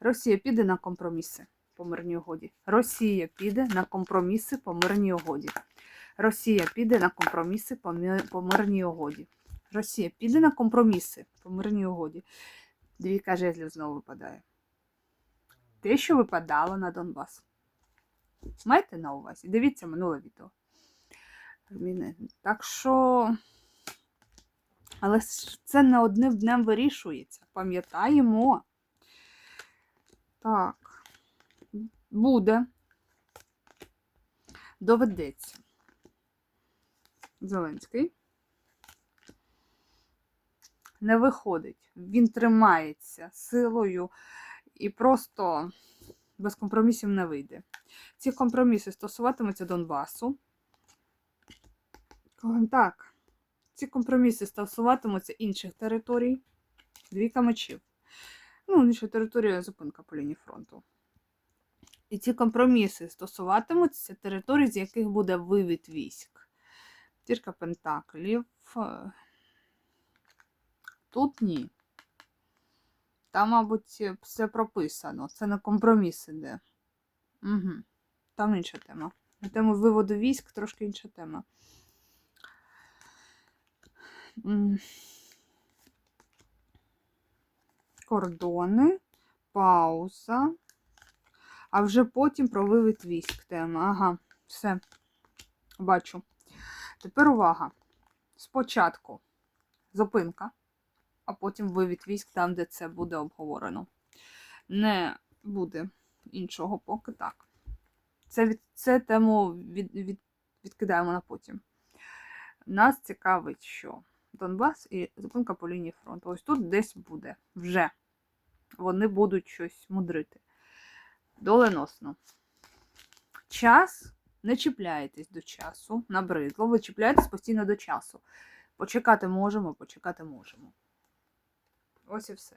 Росія піде на компроміси по мирній угоді. Росія піде на компроміси по мирній угоді. Росія піде на компроміси по ми- по мирній угоді. Росія піде на компроміси по мирній угоді. Двійка жезлів знову випадає. Те, що випадало на Донбас. Майте на увазі. Дивіться минуле відео. Так що. Але це не одним днем вирішується. Пам'ятаємо. Так. Буде. Доведеться. Зеленський. Не виходить. Він тримається силою і просто без компромісів не вийде. Ці компроміси стосуватимуться Донбасу. Так. Ці компроміси стосуватимуться інших територій. Двійка мечів. Ну, інша територія зупинка по лінії фронту. І ці компроміси стосуватимуться територій, з яких буде вивід військ. Тірка Пентаклів. Е, Тут ні. Там, мабуть, все прописано. Це на компроміс іде. Угу. Там інша тема. На тему виводу військ трошки інша тема. Кордони, пауза. А вже потім про вивід військ тема. Ага, все. Бачу. Тепер увага. Спочатку зупинка, а потім вивід військ там, де це буде обговорено. Не буде іншого поки так. Це, це тему від, від, відкидаємо на потім. Нас цікавить, що Донбас і зупинка по лінії фронту. Ось тут десь буде вже. Вони будуть щось мудрити. Доленосно. Час. Не чіпляйтесь до часу, набридло. Ви чіпляєтесь постійно до часу. Почекати можемо, почекати можемо. Ось і все.